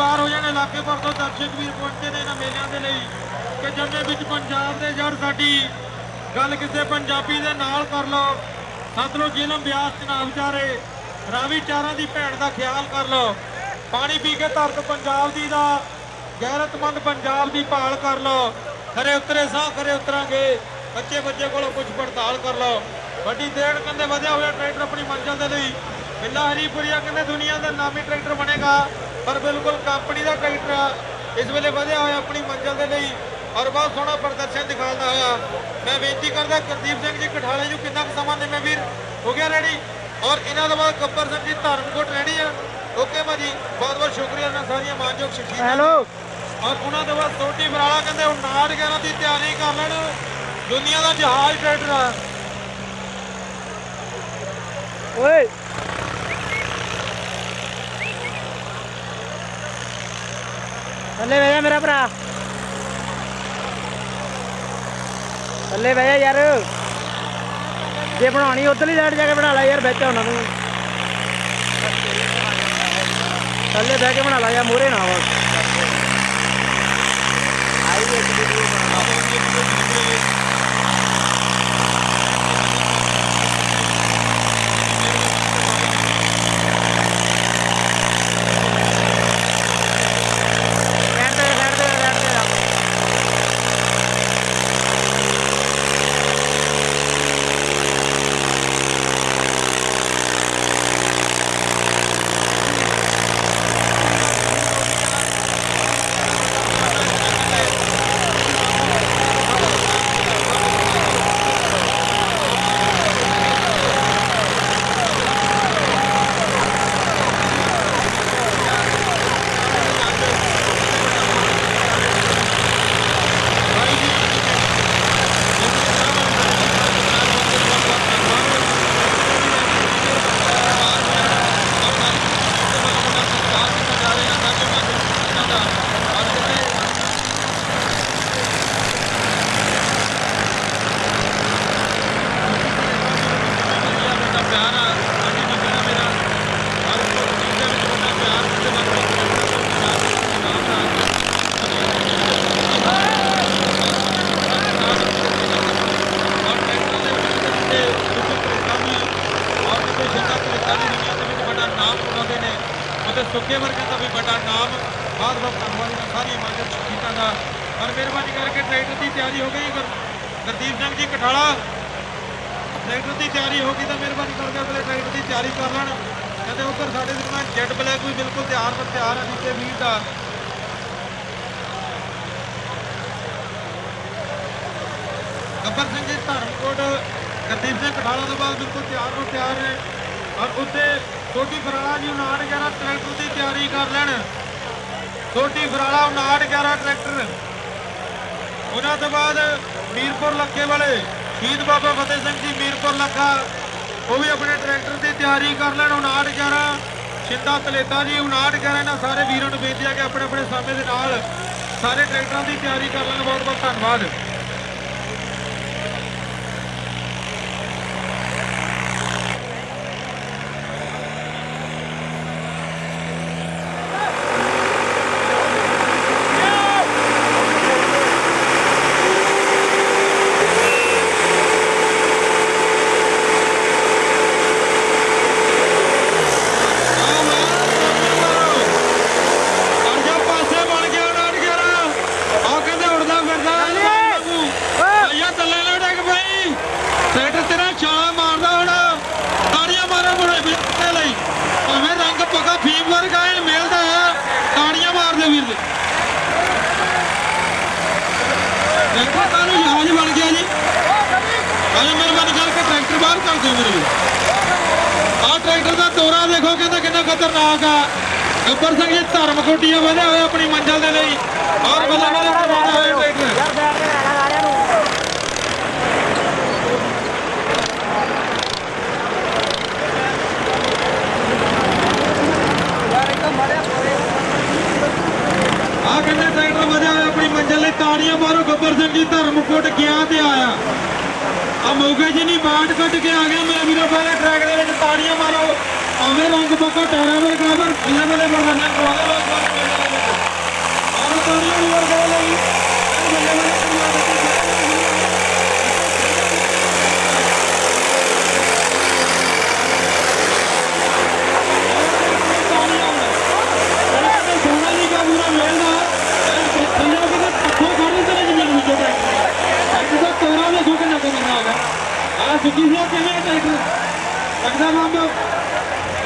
ਬਾਹਰ ਹੋ ਜਾਣ, ਇਲਾਕੇ ਭਰ ਤੋਂ ਦਰਸ਼ਕ ਵੀਰ ਪਹੁੰਚੇ ਨੇ ਇਹਨਾਂ ਮੇਲਿਆਂ ਦੇ ਲਈ। ਕਿ ਜੰਮੇ ਵਿੱਚ ਪੰਜਾਬ ਦੇ ਜੜ ਸਾਡੀ ਗੱਲ ਕਿਸੇ ਪੰਜਾਬੀ ਦੇ ਨਾਲ ਕਰ ਲਓ, ਸਤਲੁਜ ਜ਼ਿਲ੍ਹਾ ਬਿਆਸ ਚ ਨਾ ਵਿਚਾਰੇ ਰਾਵੀ ਚਾਰਾਂ ਦੀ ਭੈਣ ਦਾ ਖਿਆਲ ਕਰ ਲਓ। ਪਾਣੀ ਪੀ ਕੇ ਧਰਤ ਪੰਜਾਬ ਦੀ ਦਾ, ਗੈਰਤਮੰਦ ਪੰਜਾਬ ਦੀ ਭਾਲ ਕਰ ਲਓ। ਖਰੇ ਉਤਰੇ ਸਾਹ, ਖਰੇ ਉਤਰਾਂਗੇ। ਬੱਚੇ ਬੱਚੇ ਕੋਲੋਂ ਕੁਝ ਪੜਤਾਲ ਕਰ ਲਓ। ਵੱਡੀ ਦੇਣ ਕੰਦੇ ਵਧਿਆ ਹੋਇਆ ਟਰੈਕਟਰ ਆਪਣੀ ਮੰਜ਼ਲ ਦੇ ਲਈ। ਬਿੱਲਾ ਹਰੀਪੁਰੀਆ ਕਹਿੰਦੇ ਦੁਨੀਆ ਦਾ ਨਾਮੀ ਟਰੈਕਟਰ ਬਣੇਗਾ। ਪਰ ਬਿਲਕੁਲ ਕੰਪਨੀ ਦਾ ਟਰੈਕਟਰ ਆ। ਇਸ ਵੇਲੇ ਵਧਿਆ ਹੋਇਆ ਆਪਣੀ ਮੰਜ਼ਲ ਦੇ ਲਈ ਔਰ ਬਹੁਤ ਸੋਹਣਾ ਪ੍ਰਦਰਸ਼ਨ ਦਿਖਾਉਂਦਾ ਹੋਇਆ। ਮੈਂ ਬੇਨਤੀ ਕਰਦਾ ਗੁਰਦੀਪ ਸਿੰਘ ਜੀ ਕਠਾਲੇ ਜੀ ਕਿੰਨਾ ਕੁ ਸਮਾਂ ਨੇ ਵੀਰ? ਹੋ ਗਿਆ ਰੈਡੀ ਔਰ ਇਹਨਾਂ ਤੋਂ ਬਾਅਦ ਗੱਬਰ ਸਿੰਘ ਜੀ ਧਰਮਕੋਟ ਰੈਡੀ ਆ। ਓਕੇ ਭਾਜੀ ਬਹੁਤ ਬਹੁਤ ਸ਼ੁਕਰੀਆ ਇਹਨਾਂ ਸਾਰੀਆਂ ਮਾਨਯੋਗ ਸ਼ਖਸੀਅਤਾਂ ਹੈਲੋ। ਔਰ ਉਹਨਾਂ ਤੋਂ ਬਾਅਦ ਛੋਟੀ ਬਰਾਲਾ ਕਹਿੰਦੇ ਹੁਣ 11 ਦੀ ਤਿਆਰੀ ਕਰ ਲੈਣ। ਦੁਨੀਆ ਦਾ ਜਹਾਜ਼ ਟਰੈਕਟਰ ਆ। ਓਏ। ਥੱਲੇ ਬਹਿ ਜਾ ਮੇਰਾ ਭਰਾ। ਥੱਲੇ ਬਹਿ ਜਾ ਯਾਰ। ਜੇ ਬਣਾਉਣੀ ਉਧਰਲੀ ਸਾਈਡ ਜਾ ਕੇ ਬਣਾ ਲੈ ਯਾਰ, ਵਿੱਚ ਉਹਨਾਂ ਨੂੰ। ਥੱਲੇ ਬਹਿ ਕੇ ਬਣਾ ਲੈ ਯਾਰ, ਮੂਹਰੇ ਨਾ ਆਵਾ ਸਾਈਡ ਤੇ ਸਾਈਡ ਤੇ ਸਾਈਡ ਤੇ ਰੱਖ। ਬੜਾ ਪਿਆਰ ਆ ਸਾਡੀ ਬੱਚਾ ਮੇਰਾ ਹਰ ਕੋਈ ਚੀਜ਼ ਦੇ ਵਿੱਚ ਬੜਾ ਪਿਆਰ ਤੇ ਮਤਲਬ ਸੁੱਕੇ ਵਰਗੇ ਦਾ ਵੀ ਵੱਡਾ ਨਾਮ ਬਾਦ ਬਾਦ ਧੰਨਵਾਦ ਇਹਨਾਂ ਸਾਰੀਆਂ ਮਾਜਰ ਸ਼ਹੀਦਾਂ ਦਾ ਔਰ ਮਿਹਰਬਾਨੀ ਕਰਕੇ ਟਰੈਕਟਰ ਦੀ ਤਿਆਰੀ ਹੋ ਗਈ ਗੁਰ- ਗੁਰਦੀਪ ਸਿੰਘ ਜੀ ਕਠਾਲਾ ਟਰੈਕਟਰ ਦੀ ਤਿਆਰੀ ਹੋ ਗਈ ਤਾਂ ਮਿਹਰਬਾਨੀ ਕਰਕੇ ਅਗਲੇ ਟਰੈਕਟਰ ਦੀ ਤਿਆਰੀ ਕਰ ਲੈਣ। ਕਹਿੰਦੇ ਉੱਧਰ ਸਾਡੇ ਦਰਮਿਆਨ ਜੈਟ ਬਲੈਕ ਵੀ ਬਿਲਕੁਲ ਤਿਆਰ ਪਰ ਤਿਆਰ ਹੈ ਨੀਚੇ ਵੀਰ ਦਾ ਗੱਬਰ ਸਿੰਘ ਜੀ ਧਰਮਕੋਟ ਗੁਰਦੀਪ ਸਿੰਘ ਕਠਾਲਾ ਤੋਂ ਬਾਅਦ ਬਿਲਕੁਲ ਤਿਆਰ ਨੂੰ ਤਿਆਰ ਨੇ ਔਰ ਉੱਤੇ ਛੋਟੀ ਫਰਾਲਾ ਜੀ 5911 ਟਰੈਕਟਰ ਦੀ ਤਿਆਰੀ ਕਰ ਲੈਣ। ਛੋਟੀ ਫਰਾਲਾ 5911 ਟਰੈਕਟਰ। ਉਹਨਾਂ ਤੋਂ ਬਾਅਦ ਮੀਰਪੁਰ ਲੱਖੇ ਵਾਲੇ ਸ਼ਹੀਦ ਬਾਬਾ ਫਤਿਹ ਸਿੰਘ ਜੀ ਮੀਰਪੁਰ ਲੱਖਾ, ਉਹ ਵੀ ਆਪਣੇ ਟਰੈਕਟਰ ਦੀ ਤਿਆਰੀ ਕਰ ਲੈਣ 5911 ਸ਼ਿੰਦਾ ਤਲੇਤਾ ਜੀ 5911 ਇਹਨਾਂ ਸਾਰੇ ਵੀਰਾਂ ਨੂੰ ਬੇਨਤੀ ਹੈ ਕਿ ਆਪਣੇ ਆਪਣੇ ਸਮੇਂ ਦੇ ਨਾਲ ਸਾਰੇ ਟਰੈਕਟਰਾਂ ਦੀ ਤਿਆਰੀ ਕਰ ਲੈਣ ਬਹੁਤ ਬਹੁਤ ਧੰਨਵਾਦ ਅਰਜਾ ਪਾਸੇ ਬਣ ਗਿਆ ਨਾਟ ਗਿਆ ਆ ਕਹਿੰਦੇ ਉੜਦਾ ਫਿਰਦਾ ਭਈਆ ਥੱਲੇ ਨਾ ਡਿੱਗ ਪਈ ਟਰੈਕਟਰ ਤੇਰਾ ਛਾਲਾ ਮਾਰਦਾ ਹੁਣ ਤਾੜੀਆਂ ਮਾਰੋ ਮੁੰਡੇ ਵੀਰ ਦੇ ਲਈ ਭਾਵੇਂ ਰੰਗ ਪੱਕਾ ਫੀਮ ਵਰਗਾ ਇਹ ਮਿਲਦਾ ਹੈ ਤਾੜੀਆਂ ਮਾਰਦੇ ਵੀਰ ਦੇ ਦੇਖੋ ਤੁਹਾਨੂੰ ਜਹਾਜ਼ ਬਣ ਗਿਆ ਜੀ ਅਜੇ ਮਿਹਰਬਾਨੀ ਕਰਕੇ ਟਰੈਕਟਰ ਬਾਹਰ ਕਰ ਦਿਓ ਮੇਰੇ ਵੀਰ ਆਹ ਟਰੈਕਟਰ ਦਾ ਤੋਰਾ ਦੇਖੋ ਕਹਿੰਦਾ ਕਿੰਨਾ ਖਤਰਨਾਕ ਆ ਗੱਬਰ ਧਰਮ ਕੋਟੀਆਂ ਵਧਿਆ ਹੋਇਆ ਆਪਣੀ ਮੰਜ਼ਲ ਦੇ ਲਈ। ਔਰ ਬੱਲਾ ਬੱਲਾ ਬਣਾਉਂਦਾ ਹੋਇਆ ਟਰੈਕਟਰ ਕਹਿੰਦੇ ਟਰੈਕਟਰ ਵਧਿਆ ਹੋਇਆ ਆਪਣੀ ਮੰਜ਼ਲ ਲਈ। ਤਾੜੀਆਂ ਮਾਰੋ, ਗੱਬਰ ਸਿੰਘ ਜੀ ਧਰਮ ਫੁੱਟ ਗਿਆ ਤੇ ਆਇਆ। ਆ ਮੌਕੇ ਜੀ ਨਹੀਂ ਬਾਟ ਕੱਟ ਕੇ ਆ ਗਿਆ ਮੇਰੇ ਵੀਰੋ ਪਹਿਲੇ ਟਰੈਕ ਦੇ ਵਿੱਚ ਤਾੜੀਆਂ ਮਾਰੋ। ਆਵੇਂ ਰੰਗ ਪੱਕਾ ਟਾਇਰਾਂ ਵਰਗਾ ਪਰ ਇਹਨਾਂ ਵੇਲੇ ਬਰਗਾਨਾ ਕਰਵਾਉਂਦੇ ਲੋਕ ਆਹ ਤਾੜੀਆਂ ਵੀ ਵਰਗਾ ਲਈ ਇਹ ਬੱਲੇ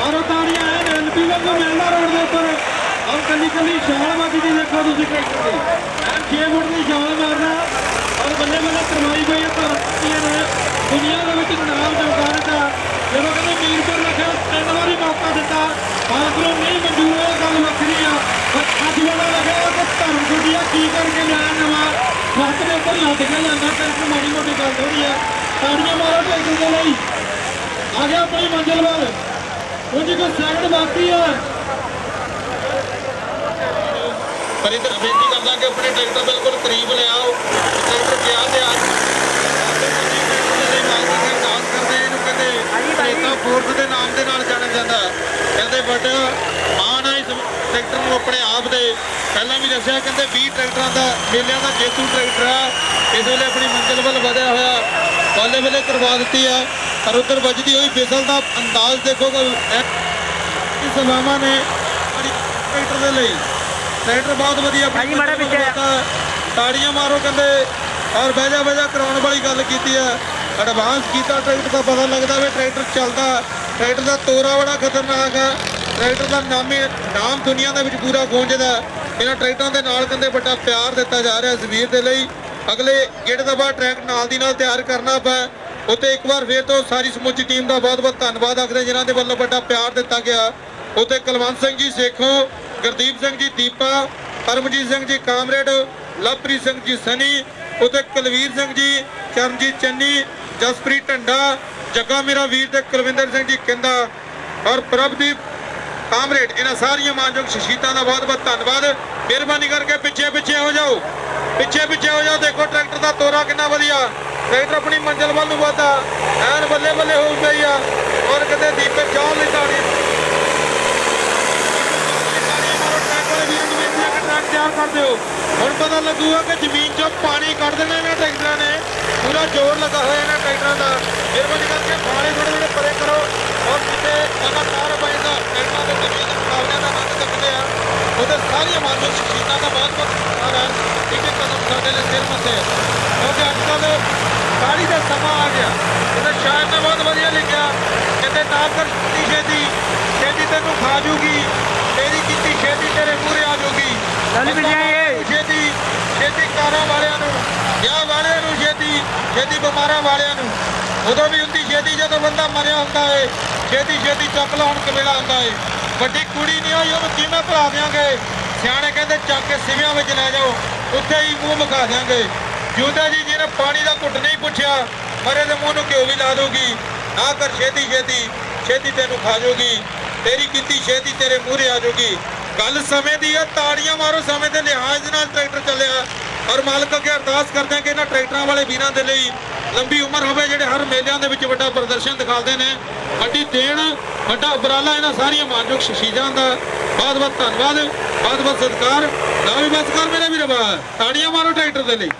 ਔਰ ਪੰਜਾਬ ਦੇ ਸੋਨਾ ਜੀ ਦਾ ਪੂਰਾ ਮਿਲਦਾ ਤਾੜੀਆਂ ਐ ਐਲਪੀ ਵਾਂਗੂ ਮਿਲਦਾ ਰੋਡ ਦੇ ਉੱਪਰ। ਔਰ ਕੱਲੀ ਕੱਲੀ ਛਾਲ ਵੱਜਦੀ ਦੇਖੋ ਤੁਸੀਂ ਟਰੈਕਟਰ ਦੀ। ਐ 6 ਫੁੱਟ ਦੀ ਛਾਲ ਮਾਰਨਾ। ਔਰ ਬੱਲੇ ਬੱਲੇ ਕਰਵਾਈ ਪਈ ਹੈ ਧਰਤੀਆਂ ਨੇ। ਦੁਨੀਆ ਦੇ ਵਿੱਚ ਨਾਮ ਚਮਕਾ ਦਿੱਤਾ ਜਦੋਂ ਕਹਿੰਦੇ ਮੀਰਪੁਰ ਰੱਖਿਆ, ਤਿੰਨ ਵਾਰੀ ਮੌਕਾ ਦਿੱਤਾ। ਬਾਦਲੋਂ ਨਹੀਂ ਮਨਜ਼ੂਰ ਇਹ ਗੱਲ ਵੱਖਰੀ ਆ। ਪਰ ਅੱਜ ਵਾਲਾ ਲੱਗਿਆ ਕਿ ਧਰਮ ਗੁੱਡੀਆ ਕੀ ਕਰਕੇ ਲਿਆ ਨਵਾਂ? ਸੱਤ ਦੇ ਉੱਪਰ ਲੱਦ ਕੇ ਜਾਂਦਾ ਟਰੈਕਟਰ ਮਾੜੀ ਮੋਟੀ ਗੱਲ ਥੋੜੀ ਆ। ਤਾੜੀਆਂ ਮਾਰੋ ਟਰੈਕਟਰ ਦੇ ਲਈ। ਆ ਗਿਆ ਆਪਣੀ ਮੰਜ਼ਿਲ ਵੱਲ। ਕੁਝ ਕੁ ਸੈਕਿੰਡ ਬਾਕੀ ਆ। ਪਰ ਇਧਰ ਬੇਨਤੀ ਕਰਦਾ ਕਿ ਆਪਣੇ ਟਰੈਕਟਰ ਬਿਲਕੁਲ ਕਰੀਬ ਲਿਆਓ। ਟਰੈਕਟਰ ਗਿਆ ਤੇ ਆ। ਖਾਸ ਕਰਦੇ ਇਹਨੂੰ ਕਹਿੰਦੇ ਪ੍ਰੇਤਾ ਫੋਰਸ ਦੇ ਨਾਮ ਦੇ ਨਾਲ ਜਾਣਿਆ ਜਾਂਦਾ। ਕਹਿੰਦੇ ਬਟ ਮਾਣ ਹੈ ਇਸ ਟਰੈਕਟਰ ਨੂੰ ਆਪਣੇ ਆਪ ਦੇ। ਪਹਿਲਾਂ ਵੀ ਦੱਸਿਆ ਕਹਿੰਦੇ 20 ਟਰੈਕਟਰਾਂ ਦਾ ਮੇਲਿਆਂ ਦਾ ਜੇਤੂ ਟਰੈਕਟਰ ਆ। ਇਸ ਵੇਲੇ ਆਪਣੀ ਮੰਜ਼ਿਲ ਵੱਲ ਵਧਿਆ ਹੋਇਆ। ਬੱਲੇ ਬੱਲੇ ਕਰਵਾ ਦਿੱਤੀ ਆ। ਪਰ ਉੱਧਰ ਵੱਜਦੀ ਹੋਈ ਬਿਸਲ ਦਾ ਅੰਦਾਜ਼ ਦੇਖੋ ਇਸ ਸਵਾਮਾ ਨੇ ਟਰੈਕਟਰ ਦੇ ਲਈ। ਟਰੈਕਟਰ ਬਹੁਤ ਵਧੀਆ ਭਾਜੀ ਮਾੜਾ ਪਿੱਛੇ ਤਾੜੀਆਂ ਮਾਰੋ ਕਹਿੰਦੇ। ਔਰ ਬਹਿਜਾ ਬਹਿਜਾ ਕਰਾਉਣ ਵਾਲੀ ਗੱਲ ਕੀਤੀ ਆ ਐਡਵਾਂਸ ਕੀਤਾ ਟਰੈਕਟਰ ਦਾ ਪਤਾ ਲੱਗਦਾ ਵੀ ਟਰੈਕਟਰ ਚੱਲਦਾ। ਟਰੈਕਟਰ ਦਾ ਤੋਰਾ ਬੜਾ ਖਤਰਨਾਕ ਆ ਟਰੈਕਟਰ ਦਾ ਨਾਮੀ ਨਾਮ ਦੁਨੀਆ ਦੇ ਵਿੱਚ ਪੂਰਾ ਗੂੰਜਦਾ ਇਹਨਾਂ ਟਰੈਕਟਰਾਂ ਦੇ ਨਾਲ ਕਹਿੰਦੇ ਵੱਡਾ ਪਿਆਰ ਦਿੱਤਾ ਜਾ ਰਿਹਾ ਜ਼ਮੀਰ ਦੇ ਲਈ। ਅਗਲੇ ਗੇੜ ਦਾ ਬਾਅਦ ਟਰੈਕ ਨਾਲ ਦੀ ਨਾਲ ਤਿਆਰ ਕਰਨਾ ਪਿਆ। ਉੱਤੇ ਇੱਕ ਵਾਰ ਫੇਰ ਤੋਂ ਸਾਰੀ ਸਮੁੱਚੀ ਟੀਮ ਦਾ ਬਹੁਤ-ਬਹੁਤ ਧੰਨਵਾਦ। ਆਖਦੇ ਜਿਨ੍ਹਾਂ ਦੇ ਵੱਲੋਂ ਵੱਡਾ ਪਿਆਰ ਦਿੱਤਾ ਗਿਆ ਉੱਤੇ ਕੁਲਵੰਤ ਸਿੰਘ ਜੀ, ਸੇਖੋਂ ਗੁਰਦੀਪ ਸਿੰਘ ਜੀ, ਦੀਪਾ, ਪਰਮਜੀਤ ਸਿੰਘ ਜੀ, ਕਾਮਰੇਡ, ਲਵਪ੍ਰੀਤ ਸਿੰਘ ਜੀ, ਸਨੀ ਉਤੇ ਕੁਲਵੀਰ ਸਿੰਘ ਜੀ, ਚਰਨਜੀਤ ਚੰਨੀ, ਜਸਪ੍ਰੀਤ ਢੰਡਾ, ਜੱਗਾ ਮੇਰਾ ਵੀਰ ਤੇ ਕੁਲਵਿੰਦਰ ਸਿੰਘ ਜੀ ਕਿੰਦਾ ਔਰ ਪ੍ਰਭਦੀਪ ਕਾਮਰੇਡ, ਇਹਨਾਂ ਸਾਰੀਆਂ ਮਾਨਯੋਗ ਸ਼ਖਸੀਅਤਾਂ ਦਾ ਬਹੁਤ ਬਹੁਤ ਧੰਨਵਾਦ। ਮਿਹਰਬਾਨੀ ਕਰਕੇ ਪਿੱਛੇ ਪਿੱਛੇ ਹੋ ਜਾਓ। ਪਿੱਛੇ ਪਿੱਛੇ ਹੋ ਜਾਓ, ਦੇਖੋ ਟਰੈਕਟਰ ਦਾ ਤੋਰਾ ਕਿੰਨਾ ਵਧੀਆ। ਟਰੈਕਟਰ ਆਪਣੀ ਮੰਜ਼ਿਲ ਵੱਲ ਨੂੰ ਵਧਦਾ। ਐਨ ਬੱਲੇ ਬੱਲੇ ਹੋ ਪਈ ਆ। ਔਰ ਕਿਤੇ ਦੀਪਕ ਚੌਲ ਲਈ ਤਾੜੀ। ਟਰੱਕ ਤਿਆਰ ਕਰ ਦਿਓ ਹੁਣ ਪਤਾ ਲੱਗੂਗਾ ਕਿ ਜ਼ਮੀਨ 'ਚੋਂ ਪਾਣੀ ਕੱਢ ਦੇਣਾ ਇਹਨਾਂ ਟਰੈਕਟਰਾਂ ਨੇ। ਪੂਰਾ ਜ਼ੋਰ ਲੱਗਾ ਹੋਇਆ ਇਹਨਾਂ ਟਰੈਕਟਰਾਂ ਦਾ। ਮਿਹਰਬਾਨੀ ਕਰਕੇ ਪਾਣੀ ਥੋੜੇ ਥੋੜੇ ਪਰੇ ਕਰੋ। ਔਰ ਕਿਤੇ ਲਗਾਤਾਰ ਪੈਂਦਾ ਟਰੈਕਟਰਾਂ ਦੇ ਜ਼ਮੀਨ ਦੇ ਮੁਕਾਬਲਿਆਂ ਦਾ ਆਨੰਦ ਚੱਕਦੇ ਆ ਉਹਦੇ ਸਾਰੀਆਂ ਮਾਨਵ ਸ਼ਖਸੀਅਤਾਂ ਦਾ ਬਹੁਤ ਬਹੁਤ ਧੰਨਵਾਦ ਹੈ ਠੀਕ ਹੈ ਕਦਮ ਸਾਡੇ ਲਈ ਸਿਰ ਮੱਥੇ ਕਿਉਂਕਿ ਅੱਜ ਕੱਲ੍ਹ ਗਾੜੀ ਦਾ ਸਮਾਂ ਆ ਗਿਆ ਉਹਦੇ ਸ਼ਾਇਰ ਨੇ ਬਹੁਤ ਵਧੀਆ ਲਿਖਿਆ ਕਹਿੰਦੇ ਨਾ ਕਰ ਛੇਤੀ ਛੇਤੀ ਤੈਨੂੰ ਖਾ ਜੂਗੀ ਤੇਰੀ ਕੀਤੀ ਛੇਤੀ ਤੇਰੇ ਮੂਹਰੇ ਆ ਜੂਗੀ। ਚੱਲ ਵੀ ਜਾਈਏ। ਛੇਤੀ ਛੇਤੀ ਕਾਰਾਂ ਵਾਲਿਆਂ ਨੂੰ ਵਿਆਹ ਵਾਲਿਆਂ ਨੂੰ ਛੇਤੀ ਛੇਤੀ ਬਿਮਾਰਾਂ ਵਾਲਿਆਂ ਨੂੰ। ਉਦੋਂ ਵੀ ਹੁੰਦੀ ਛੇਤੀ ਜਦੋਂ ਬੰਦਾ ਮਰਿਆ ਹੁੰਦਾ ਏ ਛੇਤੀ ਛੇਤੀ ਚੱਕ ਲਾਉਣ ਕਵੇਲਾ ਹੁੰਦਾ ਏ। ਵੱਡੀ ਕੁੜੀ ਨਹੀਂ ਹੋਈ ਉਹਨੂੰ ਕਿਵੇਂ ਭਰਾ ਦਿਆਂਗੇ। ਸਿਆਣੇ ਕਹਿੰਦੇ ਚੱਕ ਕੇ ਸਿਵਿਆਂ ਵਿੱਚ ਲੈ ਜਾਓ ਉੱਥੇ ਹੀ ਮੂੰਹ ਮਕਾ ਦਿਆਂਗੇ। ਜੂਦਾ ਜੀ ਜਿਹਨੇ ਪਾਣੀ ਦਾ ਘੁੱਟ ਨਹੀਂ ਪੁੱਛਿਆ ਮਰੇ ਦੇ ਮੂੰਹ ਨੂੰ ਘਿਓ ਵੀ ਲਾ ਦੋਗੀ ਨਾ ਕਰ ਛੇਤੀ ਛੇਤੀ। ਛੇਤੀ ਤੈਨੂੰ ਖਾ ਜਾਊਗੀ। ਤੇਰੀ ਕੀਤੀ ਛੇਤੀ ਤੇਰੇ ਮੂਹਰੇ ਆ ਜਾਊਗੀ। ਗੱਲ ਸਮੇਂ ਦੀ ਹੈ ਤਾੜੀਆਂ ਮਾਰੋ, ਸਮੇਂ ਦੇ ਲਿਹਾਜ਼ ਨਾਲ ਟਰੈਕਟਰ ਚੱਲਿਆ। ਔਰ ਮਾਲਕ ਅੱਗੇ ਅਰਦਾਸ ਕਰਦੇ ਹਾਂ ਕਿ ਇਹਨਾਂ ਟਰੈਕਟਰਾਂ ਵਾਲੇ ਵੀਰਾਂ ਦੇ ਲਈ ਲੰਬੀ ਉਮਰ ਹੋਵੇ, ਜਿਹੜੇ ਹਰ ਮੇਲਿਆਂ ਦੇ ਵਿੱਚ ਵੱਡਾ ਪ੍ਰਦਰਸ਼ਨ ਦਿਖਾਉਂਦੇ ਨੇ। ਵੱਡੀ ਦੇਣ, ਵੱਡਾ ਉਪਰਾਲਾ, ਇਹਨਾਂ ਸਾਰੀਆਂ ਮਾਨਯੋਗ ਸ਼ਖਸੀਅਤਾਂ ਦਾ। ਬਹੁਤ ਬਹੁਤ ਧੰਨਵਾਦ, ਬਹੁਤ ਬਹੁਤ ਸਤਿਕਾਰ। ਲਓ ਵੀ ਬਸ ਕਰ ਮੇਰੇ ਵੀਰ ਤਾੜੀਆਂ ਮਾਰੋ ਟਰੈਕਟਰ ਦੇ ਲਈ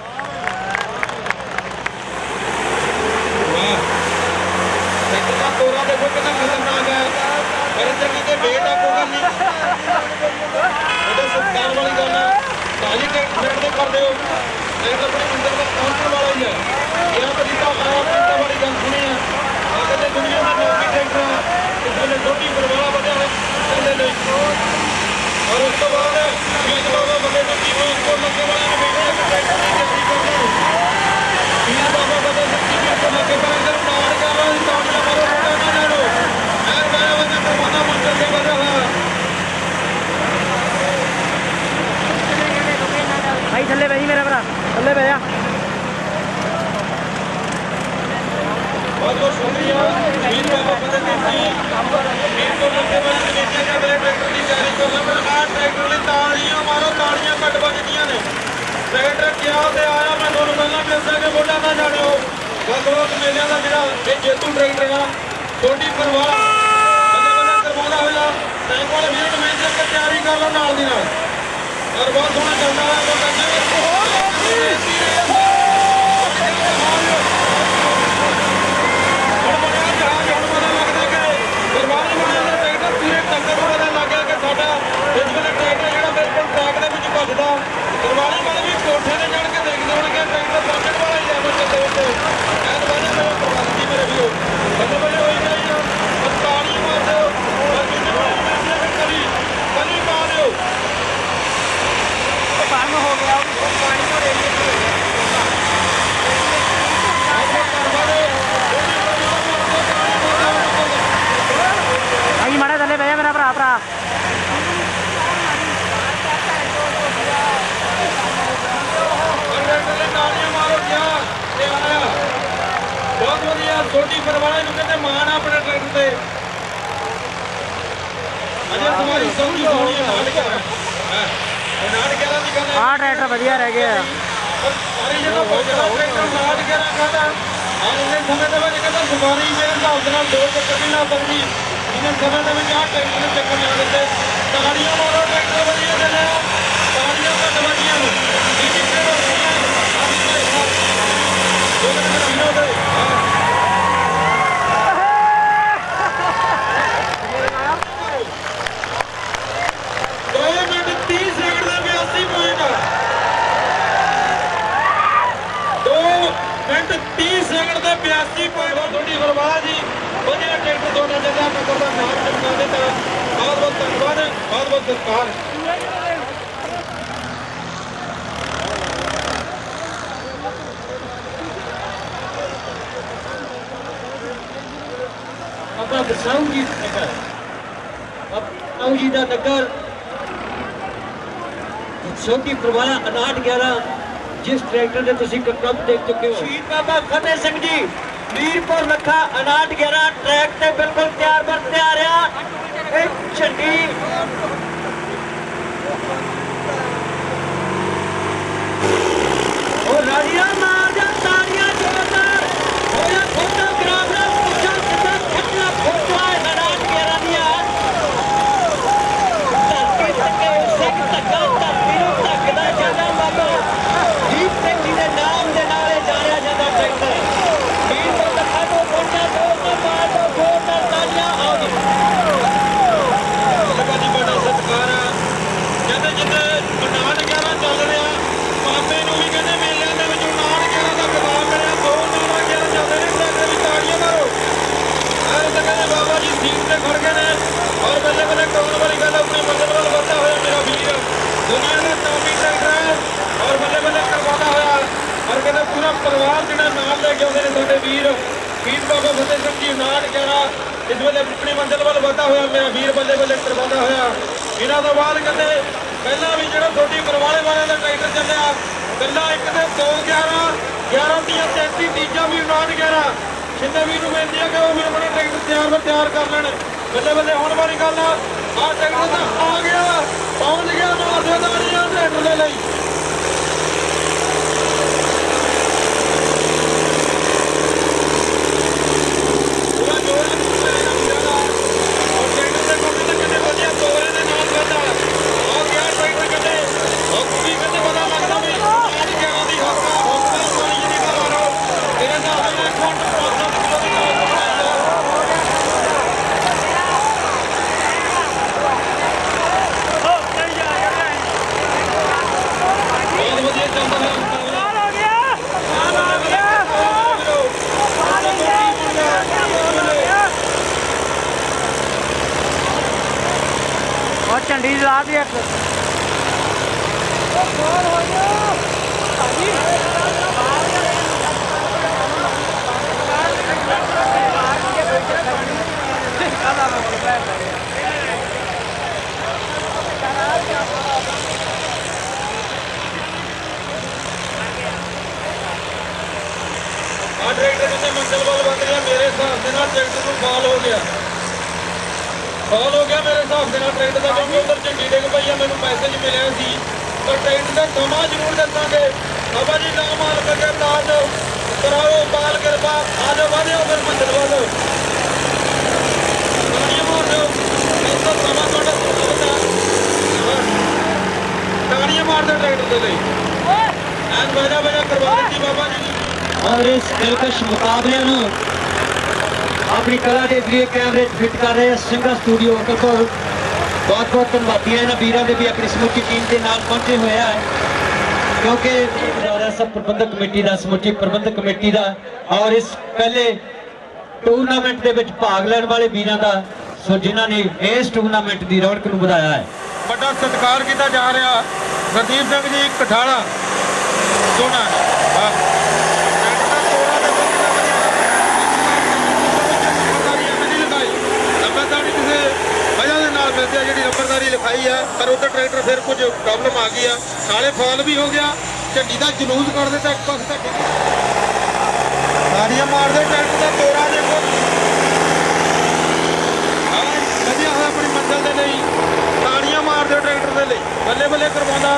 ਵਾਹ ਟਰੈਕਟਰ ਦਾ ਤੋਰਾ ਦੇਖੋ ਕਿੰਨਾ ਖਤਰਨਾਕ ਹੈ ਮੇਰੇ ਇੱਥੇ ਕਿਤੇ ਵੇਟ ਆ ਕੋਈ ਨਹੀਂ। ਉਹਦੇ ਸਤਿਕਾਰ ਵਾਲੀ ਗੱਲ ਹੈ ਭਾਜੀ ਟਰੈਕਟਰ ਸਾਈਡ ਤੇ ਕਰ ਦਿਓ ਟਰੈਕਟਰ ਆਪਣੇ ਮੰਦਰ ਤੱਕ ਪਹੁੰਚਣ ਵਾਲਾ ਹੀ ਹੈ ਇਹ ਤਾਂ ਜਿੱਤਾ ਆਇਆ ਪਿੰਡ ਵਾਲੀ ਗੱਲ ਸੁਣੀ ਹੈ ਆ ਕਹਿੰਦੇ ਦੁਨੀਆ ਦਾ ਨੌਕਰੀ ਟਰੈਕਟਰ ਆ, ਇਸ ਵੇਲੇ ਛੋਟੀ ਪਰਵਾਹ ਵਧਿਆ ਕਹਿੰਦੇ ਨੇ। ਔਰ ਉਸ ਤੋਂ ਬਾਅਦ ਵੀਰ ਬਾਬਾ ਬੰਦੇ ਨੂੰ ਕਿਵੇਂ ਉੱਪਰ ਲੱਗੇ ਵਾਲਿਆਂ ਨੇ ਵੇਖਿਆ ਕਿ ਟਰੈਕਟਰ ਦੀ ਗੱਡੀ ਕਰਨਾ ਵੀਰ ਬਾਬਾ ਬੰਦੇ ਨੂੰ ਕਿਵੇਂ ਉੱਪਰ ਲੱਗੇ ਪਰ ਅੰਦਰ ਨਾੜ ਕਰ ਰਿਹਾ ਸੀ ਤਾੜੀਆਂ ਮਾਰੋ ਮੁੰਡਾ ਨਾ ਜਾਣੋ ਐਨ ਬਾਇਆ ਬੰਦੇ ਨੂੰ ਮਨਾ ਮੰਦਰ ਦੇ ਵਧਿਆ ਹੋਇਆ ਭਾਈ ਥੱਲੇ ਬਹਿ ਜੀ ਮੇਰਾ ਭਰਾ ਥੱਲੇ ਬਹਿ ਜਾ ਬਹੁਤ ਬਹੁਤ ਸ਼ੁਕਰੀਆ ਵੀਰ ਬਾਬਾ ਬੰਦੇ ਨੇ ਜੀ ਵੀਰ ਤੋਂ ਲੱਗੇ ਵਾਲੇ ਨੇ ਵੇਖਿਆ ਕਿ ਅਗਲੇ ਟਰੈਕਟਰ ਦੀ ਤਿਆਰੀ ਕਰ ਲੈ ਪਰ ਆਹ ਟਰੈਕਟਰ ਲਈ ਤਾੜੀਆਂ ਮਾਰੋ ਤਾੜੀਆਂ ਘੱਟ ਵੱਜਦੀਆਂ ਨੇ ਟਰੈਕਟਰ ਕਿਹਾ ਤੇ ਆਇਆ ਮੈਂ ਤੁਹਾਨੂੰ ਪਹਿਲਾਂ ਵੀ ਦੱਸਿਆ ਕਿ ਮੋਢਾ ਨਾ ਜਾਣਿਓ ਗੱਲਬਾਤ ਮੇਲਿਆਂ ਦਾ ਜਿਹੜਾ ਇਹ ਜੇਤੂ ਟਰੈਕਟਰ ਆ ਛੋਟੀ ਪਰਵਾਹ ਬੱਲੇ ਬੱਲੇ ਕਰਵਾਉਂਦਾ ਹੋਇਆ ਟੈਂਕ ਵਾਲੇ ਵੀਰ ਨੂੰ ਮੈਂ ਕਿ ਤਿਆਰੀ ਕਰ ਲਓ ਨਾਲ ਦੀ ਨਾਲ ਔਰ ਬਹੁਤ ਸੋਹਣਾ ਚੱਲਦਾ ਹੈ ਉਹ ਕੰਜੇ ਹੁਣ ਬਣਿਆ ਜਹਾਜ਼ ਹੁਣ ਪਤਾ ਲੱਗਦਾ ਕਿ ਦਰਬਾਰ ਬਣਿਆ ਦਾ ਟਰੈਕਟਰ ਪੂਰੇ ਟੱਕਰ ਨੂੰ ਪਤਾ ਲੱਗ ਗਿਆ ਕਿ ਸਾਡਾ ਇਸ ਵੇਲੇ ਟਰੈਕਟਰ ਜਿਹੜਾ ਬਿਲਕੁਲ ਟਰੈਕ ਦੇ ਵਿੱਚ ਭੱਜਦਾ ਦਰਬਾਰੀ ਵਾਲੇ ਵੀ ਕੋਠੇ ਤੇ ਚੜ ਕੇ ਦੇਖਦੇ ਹੋਣਗੇ ਟਰੈਕਟਰ ਪਹੁੰਚਣ ਵਾਲਾ ਹੀ ਆ ਬੱਚੇ ਦੇ ਵਿੱਚ ਐਨ ਬਾਜੀ ਮੇਰੇ ਪ੍ਰਵਾਸੀ ਮੇਰੇ ਵੀਰੋ ਬੱਲੇ ਬੱਲੇ ਹੋਈ ਜਾਈ ਆ ਤਾੜੀ ਮਾਰ ਦਿਓ ਔਰ ਜਿੰਨੇ ਵਾਲੇ ਮੈਚ ਦੇ ਕਰੀ ਕਲੀ ਪਾ ਦਿਓ ਕੰਮ ਹੋ ਗਿਆ ਉਹ ਪਾਣੀ ਤੋਂ ਰੇੜੀ ਭਾਈ ਮਾੜਾ ਥੱਲੇ ਬਹਿ ਜਾ ਮੇਰਾ ਭਰਾ ਭਰਾ ਕੰਡਕਟਰ ਨੇ ਤਾੜੀਆਂ ਮਾਰੋ ਕਿਆ ਤੇ ਆਇਆ ਬਹੁਤ ਛੋਟੀ ਪਰਵਾਲੇ ਨੂੰ ਕਹਿੰਦੇ ਮਾਣ ਆ ਆਪਣੇ ਟਰੈਕਟਰ ਤੇ। ਅਜੇ ਤੁਹਾਡੀ ਸਮਝੀ ਹੋਣੀ ਹੈ ਨਾਲ ਕਿਆ ਹੈ ਇਹ ਨਾਲ ਕਿਆ ਦੀ ਗੱਲ ਆਹ ਟਰੈਕਟਰ ਵਧੀਆ ਰਹਿ ਗਿਆ। ਸਾਰੀ ਜਦੋਂ ਪਹੁੰਚਦਾ ਟਰੈਕਟਰ ਨਾਲ ਕਿਆ ਕਹਿੰਦਾ ਆਉਣ ਵਾਲੇ ਸਮੇਂ ਦੇ ਵਿੱਚ ਕਹਿੰਦਾ ਸਵਾਰੀ ਮੇਰੇ ਹਿਸਾਬ ਦੇ ਨਾਲ ਦੋ ਚੱਕਰ ਨਹੀਂ ਲਾ ਸਕਦੀ ਇਹਨਾਂ ਸਮੇਂ ਦੇ ਵਿੱਚ ਆਹ ਟਰੈਕਟਰ ਨੂੰ ਚੱਕਰ ਲਾ ਦਿੰਦੇ ਤਾੜੀਆਂ ਮਾਰੋ ਟਰੈਕਟਰ ਵਧੀਆ ਚੱਲਿਆ। ਤਾੜੀਆਂ ਘੱਟ ਵੱਜੀਆਂ। ਨੂੰ ਜੀ ਜੀ ਤੇ ਦੋ ਮਿੰਟ 30 ਸੈਕਿੰਡ ਦਾ 82 ਪੁਆਇੰਟ ਦੋ ਮਿੰਟ 30 ਸੈਕਿੰਡ ਦੇ 82 ਪੁਆਇੰਟ ਤੁਹਾਡੀ ਫਰਮਾਹ ਜੀ। ਵਧੀਆ ਟਰੈਕਟਰ ਤੁਹਾਡਾ ਜਗ੍ਹਾ ਨੰਬਰ ਦਾ ਨਾਮ ਚਮਕਾ ਦਿੱਤਾ ਬਹੁਤ ਬਹੁਤ ਧੰਨਵਾਦ, ਬਹੁਤ ਬਹੁਤ ਸਤਿਕਾਰ। ਆਪਣਾ ਬਸਾਉ ਜੀ ਨਗਰ ਆਪਣਾ ਜੀ ਦਾ ਨਗਰ ਛੋਟੀ ਪ੍ਰਵਾਲਾ 5911 ਜਿਸ ਟਰੈਕਟਰ ਦੇ ਤੁਸੀਂ ਕੰਮ ਦੇਖ ਚੁੱਕੇ ਹੋ। ਸ਼ਹੀਦ ਬਾਬਾ ਫਤਿਹ ਸਿੰਘ ਜੀ, ਮੀਰਪੁਰ ਲੱਖਾ 5911 ਟਰੈਕ ਤੇ ਬਿਲਕੁਲ ਤਿਆਰ ਬਰ ਤਿਆਰ ਆ ਇਹ ਝੰਡੀ ਉਹ ਰਾਜੀਆਂ ਮਾਰ ਜਾ ਤਾੜੀਆਂ ਜ਼ੋਰਦਾਰ ਹੋਇਆ ਫੋਟੋਗ੍ਰਾਫ ਦਾ ਪੁੱਛਾ ਸਿੱਧਾ ਖੱਟਾ ਫੋਟੋਆਂ ਹਰਾਨ ਕੇਰਾ ਦੀਆਂ ਧਰਤੀ ਤੱਕੇ ਸਿੱਖ ਧੱਕਾ ਧਰਤੀ ਨੂੰ ਧੱਕਦਾ ਜਾਂਦਾ ਬਾਬਾ ਜੀਤ ਸਿੰਘ ਜੀ ਦੇ ਨਾਮ ਦੇ ਨਾਲ ਇਹ ਜਾਣਿਆ ਜਾਂਦਾ ਟਰੈਕਟਰ ਵੀਰ ਤੋਂ ਲੱਖਾਂ ਤੋਂ ਪਹੁੰਚਾ ਦੋ ਤੋਂ ਬਾਅਦ ਤੋਂ ਜ਼ੋਰਦਾਰ ਤਾੜੀਆਂ ਆਓ ਜੀ ਲੱਗਾ ਜੀ ਬੜਾ ਸਤਿਕਾਰ ਆ ਕਹਿੰਦੇ ਜਿੱਦੇ ਉਡਾਨ 11 ਚੱਲ ਰਿਹਾ ਮਾਪੇ ਨੂੰ ਵੀ ਕਹਿੰਦੇ ਮੇਲਿਆਂ ਦੇ ਵਿੱਚ ਉਡਾਨ 11 ਦਾ ਗਵਾ ਮਿਲਿਆ ਦੋ ਉਡਾਨ 11 ਚੱਲਦੇ ਨੇ ਟਰੈਕਟਰ ਵੀ ਤਾੜੀਆਂ ਮਾਰੋ ਐਂ ਤਾਂ ਕਹਿੰਦੇ ਬਾਬਾ ਜੀ ਸੀਟ ਤੇ ਖੜ ਗਏ ਨੇ ਔਰ ਬੱਲੇ ਬੱਲੇ ਕੌਣ ਵਾਲੀ ਗੱਲ ਆਪਣੀ ਮੰਜ਼ਿਲ ਵੱਲ ਵਧਦਾ ਹੋਇਆ ਮੇਰਾ ਵੀਰ ਦੁਨੀਆ ਦਾ ਟੌਪੀ ਟਰੈਕਟਰ ਹੈ ਔਰ ਬੱਲੇ ਬੱਲੇ ਕਰਵਾਉਂਦਾ ਹੋਇਆ ਔਰ ਕਹਿੰਦੇ ਪੂਰਾ ਪਰਿਵਾਰ ਜਿਹੜਾ ਨਾਲ ਲੈ ਕੇ ਆਉਂਦੇ ਨੇ ਸਾਡੇ ਵੀਰ ਵੀਰ ਬਾਬਾ ਫਤਿਹ ਸਿੰਘ ਗਿਆਰਾ ਇਸ ਵੇਲੇ ਆਪਣੀ ਮੰਜ਼ਿਲ ਵੱਲ ਵਧਦਾ ਹੋਇਆ ਮੇਰਾ ਵੀਰ ਬੱਲੇ ਬੱਲੇ ਕਰਵਾਉਂਦਾ ਹੋਇਆ। ਇਹਨਾਂ ਤੋਂ ਬਾਅਦ ਕਹਿੰਦੇ, ਪਹਿਲਾਂ ਵੀ ਜਿਹੜਾ ਛੋਟੀ ਪਰਵਾਲੇ ਵਾਲਿਆਂ ਦਾ ਟਰੈਕਟਰ ਚੱਲਿਆ ਪਹਿਲਾਂ ਇੱਕ ਦੇ 2 11 11 ਦੀਆਂ 33 ਤੀਜਾ ਵੀ ਉਨਾਟ 11 ਛਿੰਦੇ ਵੀਰ ਨੂੰ ਬੇਨਤੀ ਹੈ ਕਿ ਉਹ ਮੇਰੇ ਆਪਣਾ ਟਰੈਕਟਰ ਤਿਆਰ ਬਰ ਤਿਆਰ ਕਰ ਲੈਣ। ਬੱਲੇ ਬੱਲੇ, ਹੋਣ ਵਾਲੀ ਗੱਲ ਆ, ਆਹ ਟਰੈਕਟਰ ਤਾਂ ਆ ਗਿਆ, ਪਹੁੰਚ ਗਿਆ ਮਾਰ ਦਿਓ ਤਾੜੀਆਂ ਟਰੈਕਟਰ ਦੇ ਲਈ ਪੂਰਾ ਜੋਰ ਨਾਲ ਔਰ ਟਰੈਕਟਰ ਦੇ ਕੋਲ ਤੇ ਕਿਤੇ ਵਧੀਆ ਤੋਰੇ ਦੇ ਨਾਲ ਵੱਧਾ ਆ ਗਿਆ ਟਰੈਕਟਰ ਕਿਤੇ ਹੁੱਕ ਵੀ ਕਿਤੇ ਪਤਾ ਟਰੈਕਟਰ ਕਿਤੇ ਮੰਜ਼ਲ ਵੱਲ ਵੱਧ ਗਿਆ ਮੇਰੇ ਹਿਸਾਬ ਦੇ ਨਾਲ ਟਰੈਕਟਰ ਨੂੰ ਫਾਲ ਹੋ ਗਿਆ। ਫਾਲ ਹੋ ਗਿਆ ਮੇਰੇ ਹਿਸਾਬ ਦੇ ਨਾਲ ਟਰੈਕਟਰ ਦਾ ਕਿਉਂਕਿ ਉਧਰ ਝੰਡੀ ਡਿੱਗ ਪਈ ਆ, ਮੈਨੂੰ ਮੈਸੇਜ ਮਿਲਿਆ ਸੀ। ਪਰ ਟ੍ਰੈਕਟਰ ਦਾ ਸਮਾਂ ਜ਼ਰੂਰ ਦੱਸਾਂਗੇ। ਬਾਬਾ ਜੀ ਨਾਮ ਮਾਲ ਕੇ ਤਾਜ ਕਰਾਓ ਬਾਲ ਕਿਰਪਾ, ਆਜੋ ਵਧਿਓ ਫਿਰ ਮੰਜ਼ਿਲ ਵੱਲ। ਤਾੜੀਆਂ ਮਾਰ ਟਰੈਕਟਰ ਦੇ ਲਈ। ਐਨ ਵਜਾ ਵਜਾ ਕਰਵਾ ਦਿੱਤੀ ਬਾਬਾ ਜੀ। ਨੇ ਔਰ ਇਸ ਦਿਲਕਸ਼ ਮੁਕਾਬਲਿਆਂ ਨੂੰ ਆਪਣੀ ਕਲਾ ਦੇ ਜ਼ਰੀਏ ਕੈਮਰੇ 'ਚ ਫਿੱਟ ਕਰ ਰਹੇ ਸਿੰਘਾ ਸਟੂਡੀਓ ਕਪੂਰ ਬਹੁਤ ਬਹੁਤ ਧੰਨਵਾਦੀ ਇਹਨਾਂ ਵੀਰਾਂ ਦੇ ਵੀ ਆਪਣੀ ਸਮੁੱਚੀ ਟੀਮ ਦੇ ਨਾਲ ਪਹੁੰਚੇ ਹੋਏ ਹੈ ਕਿਉਂਕਿ ਗੁਰਦੁਆਰਾ ਸਾਹਿਬ ਪ੍ਰਬੰਧਕ ਕਮੇਟੀ ਦਾ, ਸਮੁੱਚੀ ਪ੍ਰਬੰਧਕ ਕਮੇਟੀ ਦਾ ਔਰ ਇਸ ਪਹਿਲੇ ਟੂਰਨਾਮੈਂਟ ਦੇ ਵਿੱਚ ਭਾਗ ਲੈਣ ਵਾਲੇ ਵੀਰਾਂ ਦਾ, ਸੋ ਜਿਨ੍ਹਾਂ ਨੇ ਇਸ ਟੂਰਨਾਮੈਂਟ ਦੀ ਰੌਣਕ ਨੂੰ ਵਧਾਇਆ ਹੈ। ਵੱਡਾ ਸਤਿਕਾਰ ਕੀਤਾ ਜਾ ਰਿਹਾ। ਗੁਰਦੀਪ ਸਿੰਘ ਜੀ ਕਠਾਲਾ ਸੋਨਾ ਹਾਂ ਟਰੈਕਟਰ ਦਾ ਤੋੜਾ ਦੇਖੋ ਕਿੰਨਾ ਵਧੀਆ ਨੰਬਰਦਾਰੀ ਨਹੀਂ ਲਿਖਾਈ ਨੰਬਰਦਾਰੀ ਕਿਸੇ ਵਜ੍ਹਾ ਜਿਹੜੀ ਨੰਬਰਦਾਰੀ ਲਿਖਾਈ ਆ, ਪਰ ਉੱਧਰ ਟਰੈਕਟਰ ਫਿਰ ਕੁਝ ਪ੍ਰੋਬਲਮ ਆ ਗਈ ਆ। ਨਾਲੇ ਫਾਲ ਵੀ ਹੋ ਗਿਆ, ਝੰਡੀ ਦਾ ਜਲੂਸ ਕਰ ਦਿੱਤਾ ਇੱਕ ਪਾਸੇ ਤੱਕ ਸਾਰੀਆਂ ਮਾਰਦੇ ਟਰੈਕਟਰ ਦਾ ਤੋੜਾ ਦੇਖੋ। ਹਾਂ, ਵਧੀਆ ਹੋਇਆ ਆਪਣੀ ਮੰਜ਼ਲ ਦੇ ਲਈ। ਤਾੜੀਆਂ ਮਾਰਦੇ ਟਰੈਕਟਰ ਦੇ ਲਈ। ਬੱਲੇ ਬੱਲੇ ਕਰਵਾਉਂਦਾ।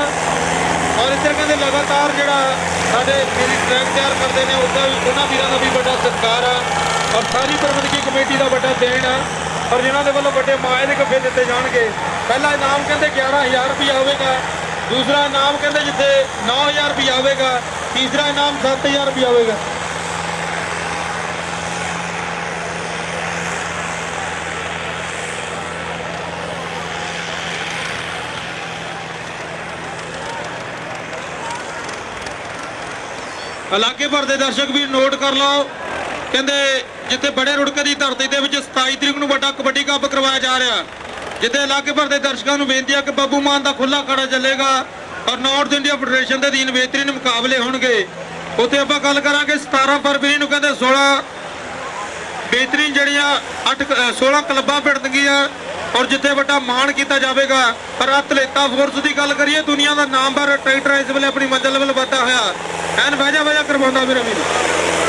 ਔਰ ਇੱਧਰ ਕਹਿੰਦੇ ਲਗਾਤਾਰ ਜਿਹੜਾ ਸਾਡੇ ਮੇਰੀ ਟਰੈਕ ਤਿਆਰ ਕਰਦੇ ਨੇ, ਉਹਦਾ ਵੀ ਉਹਨਾਂ ਵੀਰਾਂ ਦਾ ਵੀ ਵੱਡਾ ਸਤਿਕਾਰ ਆ। ਔਰ ਸਾਰੀ ਪ੍ਰਬੰਧਕੀ ਕਮੇਟੀ ਦਾ ਵੱਡਾ ਦੇਣ ਆ। ਪਰ ਜਿਨ੍ਹਾਂ ਦੇ ਵੱਲੋਂ ਵੱਡੇ ਮਾਏ ਦੇ ਗੱਫੇ ਦਿੱਤੇ ਜਾਣਗੇ, ਪਹਿਲਾ ਇਨਾਮ ਕਹਿੰਦੇ 11000 ਰੁਪਇਆ ਹੋਵੇਗਾ ਦੂਸਰਾ ਇਨਾਮ ਕਹਿੰਦੇ ਜਿੱਥੇ 9000 ਰੁਪਇਆ ਆਵੇਗਾ, ਤੀਸਰਾ ਇਨਾਮ 7000 ਰੁਪਇਆ ਆਵੇਗਾ। ਇਲਾਕੇ ਭਰ ਦੇ ਦਰਸ਼ਕ ਵੀ ਨੋਟ ਕਰ ਲਓ, ਕਹਿੰਦੇ ਜਿੱਥੇ ਬੜੇ ਰੁੜਕੇ ਦੀ ਧਰਤੀ ਦੇ ਵਿੱਚ 27 ਤਰੀਕ ਨੂੰ ਵੱਡਾ ਕਬੱਡੀ ਕੱਪ ਕਰਵਾਇਆ ਜਾ ਰਿਹਾ। ਜਿੱਥੇ ਇਲਾਕੇ ਭਰ ਦੇ ਦਰਸ਼ਕਾਂ ਨੂੰ ਬੇਨਤੀ ਹੈ ਕਿ ਬੱਬੂ ਮਾਨ ਦਾ ਖੁੱਲਾ ਖੜਾ ਚੱਲੇਗਾ ਔਰ ਨਾਰਥ ਇੰਡੀਆ ਫੈਡਰੇਸ਼ਨ ਦੇ ਅਧੀਨ ਬਿਹਤਰੀਨ ਮੁਕਾਬਲੇ ਹੋਣਗੇ। ਉੱਥੇ ਆਪਾਂ ਗੱਲ ਕਰਾਂਗੇ 17 ਫਰਵਰੀ ਨੂੰ ਕਹਿੰਦੇ 16 ਬਿਹਤਰੀਨ ਜਿਹੜੀਆਂ 8 16 ਕਲੱਬਾਂ ਭਿੜਨਗੀਆਂ ਔਰ ਜਿੱਥੇ ਵੱਡਾ ਮਾਣ ਕੀਤਾ ਜਾਵੇਗਾ। ਪਰ ਅਥਲੇਟਾ ਫੋਰਸ ਦੀ ਗੱਲ ਕਰੀਏ, ਦੁਨੀਆ ਦਾ ਨਾਮਵਰ ਟਰੈਕਟਰ ਇਸ ਵੇਲੇ ਆਪਣੀ ਮੰਜ਼ਿਲ ਵੱਲ ਵਧਦਾ ਹੋਇਆ। ਐਨ ਵਜਾ ਵਜਾ ਕਰਵਾਉਂਦਾ ਮੇਰਾ ਵੀਰ ਕਹਿੰਦੇ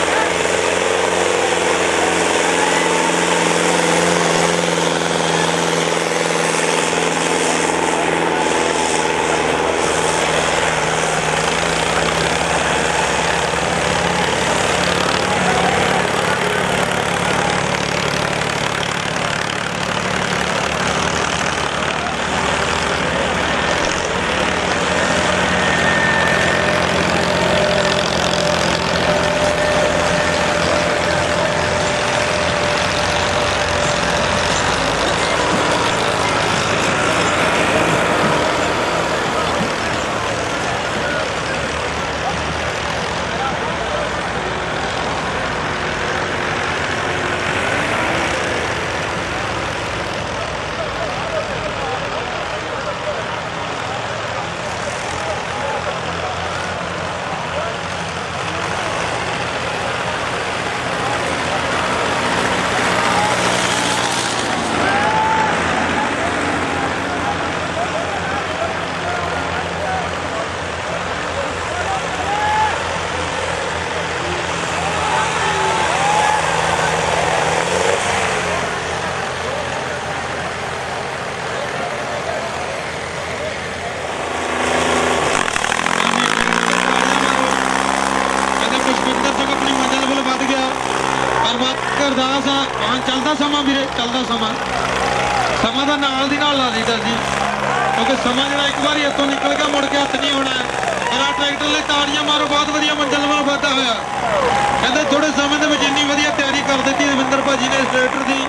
ਰਵਿੰਦਰ ਟਰੈਕਟਰ ਦੀ।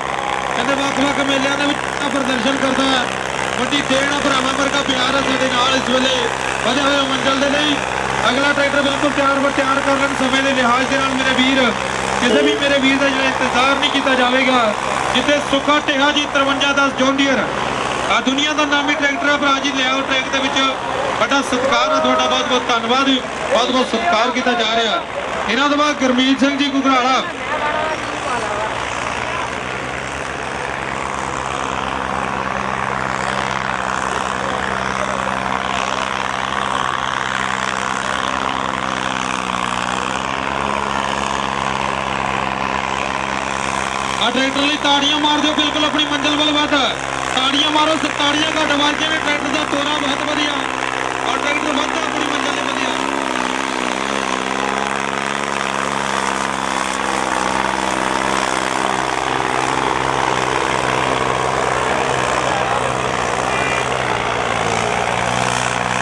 ਕਹਿੰਦੇ ਵੱਖ-ਵੱਖ ਮੇਲਿਆਂ ਦੇ ਵਿੱਚ ਪ੍ਰਦਰਸ਼ਨ ਕਰਦਾ ਹੈ। ਵੱਡੀ ਦੇਣ ਆ, ਭਰਾਵਾਂ ਵਰਗਾ ਪਿਆਰ ਹੈ ਸਾਡੇ ਨਾਲ ਇਸ ਵੇਲੇ। ਵਧੇ ਹੋਏ ਮੰਜ਼ਿਲ ਦੇ ਲਈ ਅਗਲਾ ਟਰੈਕਟਰ ਬਿਲਕੁਲ ਤਿਆਰ ਵਰ ਤਿਆਰ ਕਰ ਲੈਣ ਸਮੇਂ ਦੇ ਲਿਹਾਜ਼ ਦੇ ਨਾਲ ਮੇਰੇ ਵੀਰ, ਕਿਸੇ ਵੀ ਮੇਰੇ ਵੀਰ ਦਾ ਜਿਹੜਾ ਇੰਤਜ਼ਾਰ ਨਹੀਂ ਕੀਤਾ ਜਾਵੇਗਾ, ਜਿੱਥੇ ਸੁੱਖਾ ਢੇਹਾ ਜੀ 5310 ਜੌਂਡੀਅਰ। ਆ ਦੁਨੀਆ ਦਾ ਨਾਮੀ ਟਰੈਕਟਰ ਆ ਭਰਾ ਜੀ ਲਿਆਓ ਟਰੈਕ ਦੇ ਵਿੱਚ। ਵੱਡਾ ਸਤਿਕਾਰ ਹੈ ਤੁਹਾਡਾ ਬਹੁਤ ਬਹੁਤ ਧੰਨਵਾਦ। ਬਹੁਤ ਬਹੁਤ ਸਤਿਕਾਰ ਕੀਤਾ ਜਾ ਰਿਹਾ। ਇਹਨਾਂ ਤੋਂ ਬਾਅਦ ਗੁਰਮੀਤ ਸਿੰਘ ਜੀ ਗੁਗਰਾਲਾ ਆ ਟਰੈਕਟਰ ਲਈ ਤਾੜੀਆਂ ਮਾਰ ਦਿਓ, ਬਿਲਕੁਲ ਆਪਣੀ ਮੰਜ਼ਿਲ ਵੱਲ ਵੱਧ। ਤਾੜੀਆਂ ਮਾਰੋ ਤਾੜੀਆਂ ਘੱਟ ਵੱਜ ਜਾਵੇ ਟਰੈਕਟਰ ਦਾ ਤੋਰਾ ਬਹੁਤ ਵਧੀਆ। ਔਰ ਟਰੈਕਟਰ ਟਰੈਕਟਰ ਆਪਣੀ ਮੰਜ਼ਿਲ ਤੇ ਵਧਿਆ।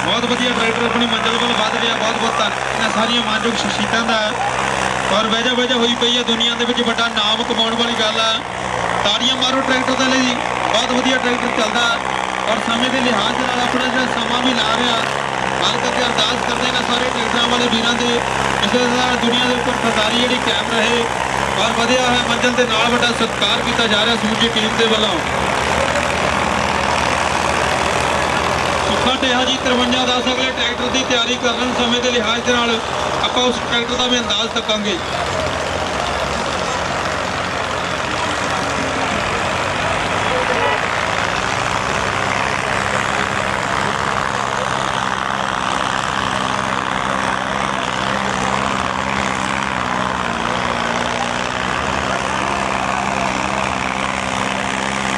ਬਹੁਤ ਵਧੀਆ ਟਰੈਕਟਰ ਆਪਣੀ ਮੰਜ਼ਿਲ ਵੱਲ ਵੱਧ ਰਿਹਾ ਬਹੁਤ ਬਹੁਤ ਧੰਨਵਾਦ ਸਾਰੀਆਂ ਮਾਨਯੋਗ ਸ਼ਖਸੀਅਤਾਂ ਦਾ। ਔਰ ਵਜ੍ਹਾ ਵਜ੍ਹਾ ਹੋਈ ਪਈ ਹੈ ਦੁਨੀਆ ਦੇ ਵਿੱਚ, ਵੱਡਾ ਨਾਮ ਕਮਾਉਣ ਵਾਲੀ ਗੱਲ ਆ। ਤਾੜੀਆਂ ਮਾਰੋ ਟਰੈਕਟਰ ਦੇ ਲਈ, ਬਹੁਤ ਵਧੀਆ ਟਰੈਕਟਰ ਚੱਲਦਾ। ਔਰ ਸਮੇਂ ਦੇ ਲਿਹਾਜ਼ ਨਾਲ ਆਪਣਾ ਜਿਹੜਾ ਸਮਾਂ ਵੀ ਲਾ ਰਿਹਾ, ਹਾਲ ਕਰਕੇ ਅਰਦਾਸ ਕਰਦੇ ਨੇ ਸਾਰੇ ਟਰੈਕਟਰਾਂ ਵਾਲੇ ਵੀਰਾਂ ਦੇ, ਇਸੇ ਤਰ੍ਹਾਂ ਦੁਨੀਆ ਦੇ ਉੱਪਰ ਸਰਦਾਰੀ ਜਿਹੜੀ ਕਾਇਮ ਰਹੇ ਔਰ ਵਧਿਆ ਹੈ ਮੰਜ਼ਿਲ ਦੇ ਨਾਲ ਵੱਡਾ ਸਤਿਕਾਰ ਕੀਤਾ ਜਾ ਰਿਹਾ ਸਮੁੱਚੀ ਟੀਮ ਦੇ ਵੱਲੋਂ। ਸੁੱਖਾ ਟਿਆ ਜੀ 53 10 ਅਗਲੇ ਟਰੈਕਟਰ ਦੀ ਤਿਆਰੀ ਕਰਨ ਸਮੇਂ ਦੇ ਲਿਹਾਜ਼ ਦੇ ਨਾਲ ਆਪਾਂ ਉਸ ਟਰੈਕਟਰ ਦਾ ਵੀ ਅੰਦਾਜ਼ ਤੱਕਾਂਗੇ।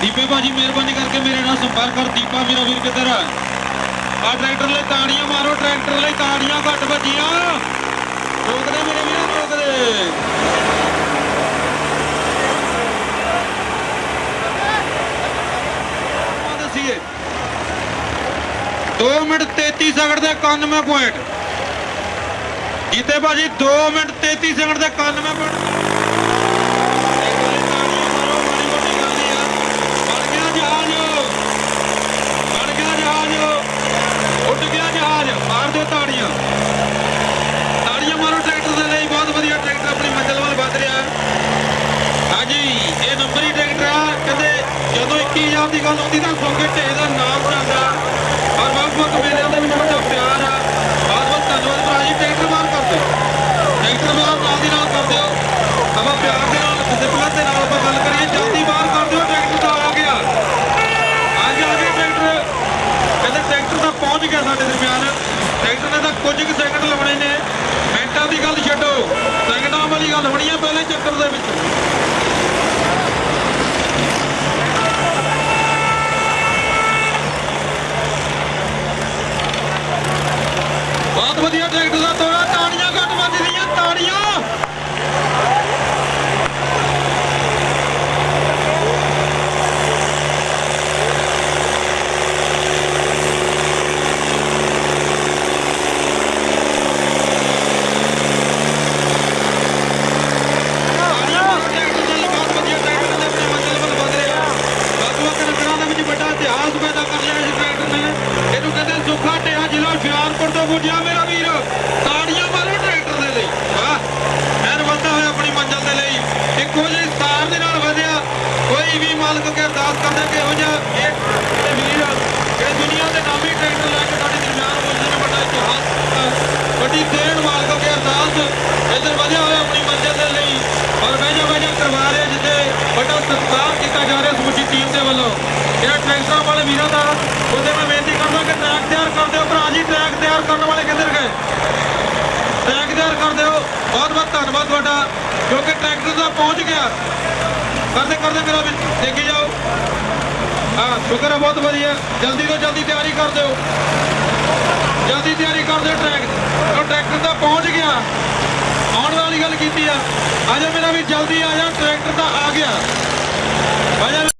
ਦੀਪੇ ਭਾਜੀ, ਮਿਹਰਬਾਨੀ ਕਰਕੇ ਮੇਰੇ ਨਾਲ ਸੰਪਰਕ ਕਰ। ਦੀਪਾ, ਮੇਰਾ ਵੀਰ ਕਿੱਧਰ ਆ? ਆ ਟਰੈਕਟਰ ਲਈ ਤਾੜੀਆਂ ਮਾਰੋ, ਟਰੈਕਟਰ ਲਈ ਤਾੜੀਆਂ ਘੱਟ ਵੱਜੀਆਂ। ਰੋਕਦੇ ਮੇਰੇ ਵੀਰ, ਰੋਕਦੇ। ਦਸੀਏ। 2 ਮਿੰਟ 33 ਸੈਕਿੰਡ ਦੇ 91 ਪੁਆਇੰਟ ਜੀਤੇ ਭਾਜੀ 2 ਮਿੰਟ 33 ਸੈਕਿੰਡ ਦੇ 91 ਪੁਆਇੰਟ ਬਣ ਗਿਆ ਜਹਾਜ਼। ਬਣ ਗਿਆ ਜਹਾਜ਼। ਉੱਡ ਗਿਆ ਜਹਾਜ਼, ਮਾਰ ਦਿਓ ਤਾੜੀਆਂ। ਤਾੜੀਆਂ ਮਾਰੋ ਟਰੈਕਟਰ ਦੇ ਲਈ, ਬਹੁਤ ਵਧੀਆ ਟਰੈਕਟਰ ਆਪਣੀ ਮੰਜ਼ਿਲ ਵੱਲ ਵੱਧ ਰਿਹਾ। ਹਾਂਜੀ, ਇਹ ਨੰਬਰੀ ਟਰੈਕਟਰ ਆ। ਕਹਿੰਦੇ, ਜਦੋਂ 21000 ਦੀ ਗੱਲ ਆਉਂਦੀ ਤਾਂ ਸੋਕੇ ਢੇ ਦਾ ਨਾਮ ਜਾਂਦਾ। ਔਰ ਬਹੁਤ ਬਹੁਤ ਮੇਲਿਆਂ ਦੇ ਵਿੱਚ ਬੜਾ ਪਿਆਰ ਆ। ਬਹੁਤ ਬਹੁਤ ਧੰਨਵਾਦ ਭਰਾ ਜੀ ਟਰੈਕਟਰ ਮਾਰ ਕਰ ਦਿਓ। ਟਰੈਕਟਰ ਮਾਰ ਨਾਲ ਦੀ ਨਾਲ ਕਰ ਦਿਓ। ਆਪਾਂ ਪਿਆਰ ਦੇ ਨਾਲ ਡਿਸਪਲਿਨ ਦੇ ਨਾਲ ਆਪਾਂ ਗੱਲ ਕਰੀਏ ਜਲਦੀ ਬਾਹਰ ਕਰ ਦਿਓ ਟਰੈਕਟਰ ਤਾਂ ਆ ਗਿਆ ਅੱਜ ਆ ਗਿਆ ਟਰੈਕਟਰ ਕਹਿੰਦੇ ਟਰੈਕਟਰ ਤਾਂ ਪਹੁੰਚ ਗਿਆ ਸਾਡੇ ਦਰਮਿਆਨ। ਟਰੈਕਟਰ ਨੇ ਤਾਂ ਕੁਝ ਕੁ ਸੈਕਿੰਡ ਲਾਉਣੇ ਨੇ। ਮਿੰਟਾਂ ਦੀ ਗੱਲ ਛੱਡੋ। ਸੈਕਿੰਡਾਂ ਵਾਲੀ ਗੱਲ ਹੋਣੀ ਹੈ ਪਹਿਲੇ ਚੱਕਰ ਦੇ ਵਿੱਚ ਬਹੁਤ ਵਧੀਆ ਟਰੈਕਟਰ ਦਾ ਤੋੜਾ ਤਾੜੀਆਂ ਘੱਟ ਵੱਜਦੀਆਂ ਤਾੜੀਆਂ ਤਾੜੀਆਂ ਮਾਰੋ ਟਰੈਕਟਰ ਦੇ ਲਈ ਬਹੁਤ ਵਧੀਆ ਟਰੈਕਟਰ ਨੇ ਆਪਣੇ ਮੰਜ਼ਿਲ ਵੱਲ ਵਧ ਰਿਹਾ ਵੱਖ-ਵੱਖ ਨਗਰਾਂ ਦੇ ਵਿੱਚ ਵੱਡਾ ਇਤਿਹਾਸ ਪੈਦਾ ਕਰ ਲਿਆ ਇਸ ਟਰੈਕਟਰ ਨੇ ਇਹਨੂੰ ਕਹਿੰਦੇ ਸੁੱਖਾ ਟਿਆ ਜ਼ਿਲ੍ਹਾ ਹੁਸ਼ਿਆਰਪੁਰ ਤੋਂ ਗੁੱਜਿਆ ਮੇਰਾ ਵੀਰ ਤਾੜੀਆਂ ਮਾਰੋ ਟਰੈਕਟਰ ਦੇ ਲਈ ਵਾਹ ਐਨ ਵਧਦਾ ਹੋਇਆ ਆਪਣੀ ਮੰਜ਼ਿਲ ਦੇ ਲਈ ਇੱਕੋ ਜਿਹੀ ਸਤਾਰ ਦੇ ਨਾਲ ਵਧਿਆ ਕੋਈ ਵੀ ਮਾਲਕ ਕੇ ਅਰਦਾਸ ਕਰਦਾ ਕਿ ਇਹੋ ਜਿਹਾ ਇਹ ਇਹ ਵੀਰ ਜਿਹੜੇ ਦੁਨੀਆ ਦੇ ਨਾਮੀ ਟਰੈਕਟਰ ਲੈ ਕੇ ਸਾਡੇ ਦਰਮਿਆਨ ਪਹੁੰਚੇ ਵੱਡਾ ਇਤਿਹਾਸ ਵੱਡੀ ਦੇਣ ਮਾਲਕ ਕੇ ਅਰਦਾਸ, ਇੱਧਰ ਵਧਿਆ ਹੋਇਆ ਆਪਣੀ ਮੰਜ਼ਿਲ ਦੇ ਲਈ, ਔਰ ਵਜਾ ਵਜਾ ਕਰਵਾ ਰਹੇ ਜਿੱਥੇ ਵੱਡਾ ਸਤਿਕਾਰ ਕੀਤਾ ਜਾ ਰਿਹਾ ਸਮੁੱਚੀ ਟੀਮ ਦੇ ਵੱਲੋਂ। ਜਿਹੜਾ ਟਰੈਕਟਰਾਂ ਵਾਲੇ ਵੀਰਾਂ ਦਾ, ਉਹਦੇ ਮੈਂ ਬੇਨਤੀ ਕਰਦਾ ਕਿ ਟਰੈਕ ਤਿਆਰ ਕਰ ਦਿਓ, ਭਰਾ ਜੀ ਟਰੈਕ ਤਿਆਰ ਕਰਨ ਵਾਲੇ ਕਿੱਧਰ ਗਏ? ਟਰੈਕ ਤਿਆਰ ਕਰ ਦਿਓ। ਬਹੁਤ ਬਹੁਤ ਧੰਨਵਾਦ ਤੁਹਾਡਾ, ਕਿਉਂਕਿ ਟਰੈਕਟਰ ਦਾ ਪਹੁੰਚ ਗਿਆ। ਕਰਦੇ ਕਰਦੇ ਮੇਰਾ ਵੀ ਦੇਖੀ ਜਾਓ। ਹਾਂ, ਸ਼ੁਕਰ ਹੈ, ਬਹੁਤ ਵਧੀਆ। ਜਲਦੀ ਤੋਂ ਜਲਦੀ ਤਿਆਰੀ ਕਰ ਦਿਓ। ਜਲਦੀ ਤਿਆਰੀ ਕਰ ਦਿਓ ਟਰੈਕ। ਉਹ ਟਰੈਕਟਰ ਤਾਂ ਪਹੁੰਚ ਗਿਆ। ਆਉਣ ਵਾਲੀ ਗੱਲ ਕੀਤੀ ਆ। ਆ ਮੇਰਾ ਵੀ ਜਲਦੀ ਆ ਜਾ, ਟਰੈਕਟਰ ਤਾਂ ਆ ਗਿਆ। ਆ ਜਾ